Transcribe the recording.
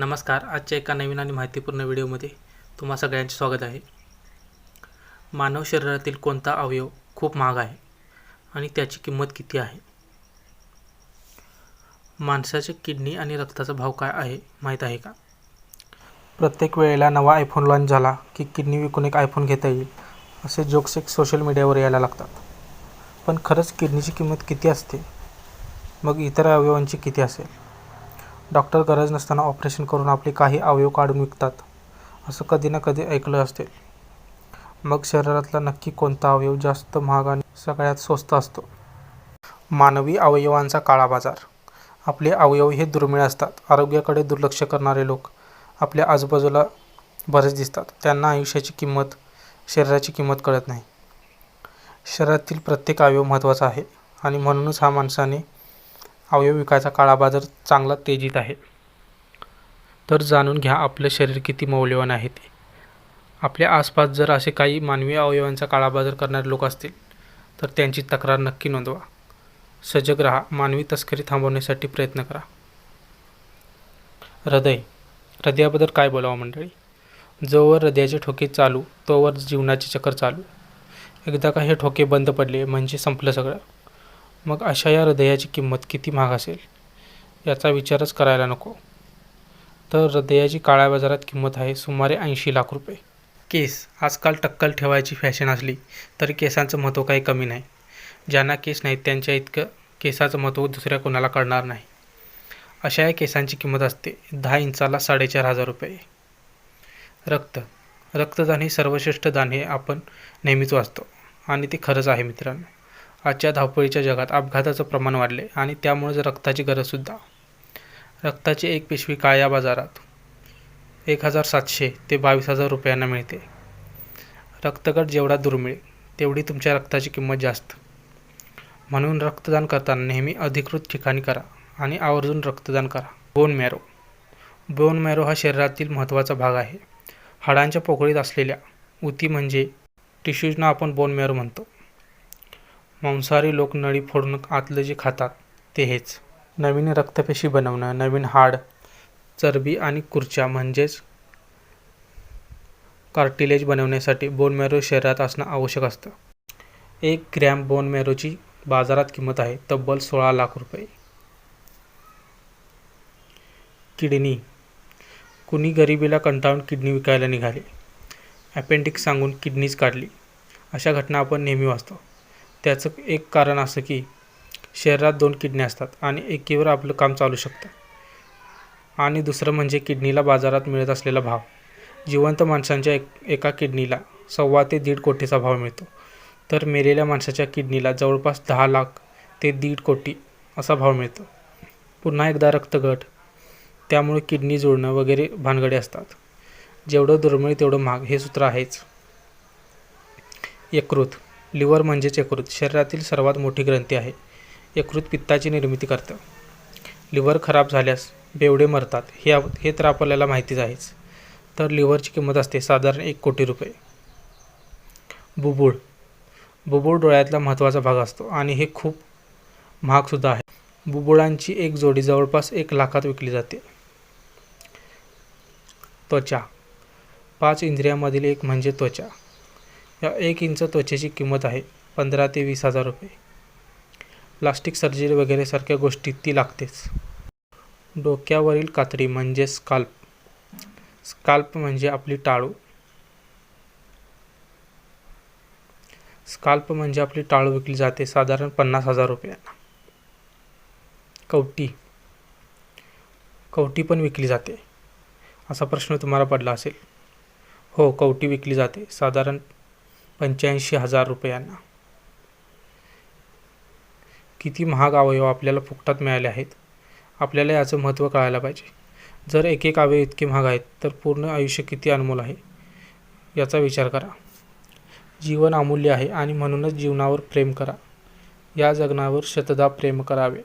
नमस्कार. आजच्या एका नवीन आणि माहितीपूर्ण व्हिडिओमध्ये तुम्हा सगळ्यांचे स्वागत आहे. मानव शरीरातील कोणता अवयव खूप महाग आहे आणि त्याची किंमत किती आहे? माणसाचे किडनी आणि रक्ताचा भाव काय आहे माहीत आहे का? प्रत्येक वेळेला नवा आयफोन लॉन्च झाला की किडनी विकून एक आयफोन घेता येईल असे जोक्स एक सोशल मीडियावर यायला लागतात. पण खरंच किडनीची किंमत किती असते? मग इतर अवयवांची किती असेल? डॉक्टर गरज नसताना ऑपरेशन करून आपले काही अवयव काढून विकतात असं कधी ना कधी ऐकलं असेल मग शरीरातला नक्की कोणता अवयव जास्त महाग आणि सगळ्यात स्वस्त असतो? मानवी अवयवांचा काळा बाजार आपले अवयव हे दुर्मिळ असतात. आरोग्याकडे दुर्लक्ष करणारे लोक आपल्या आजूबाजूला बरेच दिसतात. त्यांना आयुष्याची किंमत शरीराची किंमत कळत नाही. शरीरातील प्रत्येक अवयव महत्त्वाचा आहे आणि म्हणूनच हा माणसाने अवयव विकायचा काळा बाजार चांगला तेजीत आहे. तर जाणून घ्या आपलं शरीर किती मौल्यवान आहे ते. आपल्या आसपास जर असे काही मानवी अवयवांचा काळाबाजार करणारे लोक असतील तर त्यांची तक्रार नक्की नोंदवा. सजग राहा मानवी तस्करी थांबवण्यासाठी प्रयत्न करा. हृदय हृदयाबद्दल काय बोलावं मंडळी? जोवर हृदयाचे ठोके चालू तोवर जीवनाचे चक्र चालू. एकदा का हे ठोके बंद पडले म्हणजे संपलं सगळं. मग अशा या हृदयाची किंमत किती महाग असेल? याचा विचारच करायला नको. तर हृदयाची काळ्या बाजारात किंमत आहे सुमारे ऐंशी लाख रुपये. केस आजकाल टक्कल ठेवायची फॅशन असली तरी केसांचं महत्त्व काही कमी नाही. ज्यांना केस नाहीत त्यांच्या इतकं केसाचं महत्त्व दुसऱ्या कोणाला कळणार नाही. अशा या केसांची किंमत असते दहा इंचाला साडेचार हजार रुपये. रक्त. रक्तदान हे सर्वश्रेष्ठ दान हे आपण नेहमीच वाचतो. आणि ते खरंच आहे मित्रांनो. आजच्या धावपळीच्या जगात अपघाताचं प्रमाण वाढले आणि त्यामुळेच रक्ताची गरजसुद्धा. रक्ताची एक पिशवी काळ्या बाजारात. एक हजार सातशे ते बावीस हजार रुपयांना मिळते. रक्तगट जेवढा दुर्मिळ तेवढी तुमच्या रक्ताची किंमत जास्त. म्हणून रक्तदान करताना नेहमी अधिकृत ठिकाणी करा आणि आवर्जून रक्तदान करा. Bone marrow. बोन मॅरो हा शरीरातील महत्त्वाचा भाग आहे. हाडांच्या पोकळीत असलेल्या उती म्हणजे टिश्यूजना आपण बोन मॅरो म्हणतो. मांसाहारी लोक नळी फोडून आतलं जे खातात ते हेच नवीन रक्तपेशी बनवणं नवीन हाड चरबी आणि कुर्च्या म्हणजेच कार्टिलेज बनवण्यासाठी बोन मॅरो शरीरात असणं आवश्यक असतं. एक ग्रॅम बोन मॅरोची बाजारात किंमत आहे तब्बल सोळा लाख रुपये. किडनी. कुणी गरिबीला कंटाळून किडनी विकायला निघाली. अपेंडिक्स सांगून किडनीच काढली. अशा घटना आपण नेहमी वाचतो. त्याचं एक कारण असं की शरीरात दोन किडनी असतात आणि एकीवर आपलं काम चालू शकतं. आणि दुसरं म्हणजे किडनीला बाजारात मिळत असलेला भाव. जिवंत माणसांच्या एक एका किडनीला सव्वा ते दीड कोटीचा भाव मिळतो. तर मेलेल्या माणसाच्या किडनीला जवळपास दहा लाख ते दीड कोटी असा भाव मिळतो. पुन्हा एकदा रक्तगट त्यामुळे किडनी जोडणं वगैरे भानगडे असतात. जेवढं दुर्मिळ तेवढं महाग हे सूत्र आहेच. यकृत. लिव्हर म्हणजेच यकृत शरीरातील सर्वात मोठी ग्रंथी आहे. यकृत पित्ताची निर्मिती करतं. लिव्हर खराब झाल्यास बेवडे मरतात हे हे तर आपल्याला माहितीच आहेच. तर लिव्हरची किंमत असते साधारण एक कोटी रुपये. बुबुळ. बुबुळ डोळ्यातला महत्त्वाचा भाग असतो आणि हे खूप महागसुद्धा आहे. बुबुळांची एक जोडी जवळपास एक लाखात विकली जाते. त्वचा. पाच इंद्रियामधील एक म्हणजे त्वचा. या एक इंच त्वचेची किंमत आहे पंधरा ते वीस हजार रुपये. प्लास्टिक सर्जरी वगैरे सारख्या गोष्टी ती लागतेच. डोक्यावरील कातडी म्हणजे स्काल्प. स्काल्प म्हणजे आपली टाळू. स्काल्प म्हणजे आपली टाळू विकली जाते साधारण पन्नास हजार रुपयांना. कवटी. कवटी पण विकली जाते. असा प्रश्न तुम्हाला पडला असेल. हो कवटी विकली जाते साधारण पंच्याऐंशी हजार रुपयांना. किती महाग अवयव आपल्याला फुकटात मिळाले आहेत. आपल्याला याचं महत्त्व कळायला पाहिजे. जर एक एक अवयव इतके महाग आहेत तर पूर्ण आयुष्य किती अनमोल आहे? याचा विचार करा. जीवन अमूल्य आहे आणि म्हणूनच जीवनावर प्रेम करा. या जगनावर शतदा प्रेम करावे.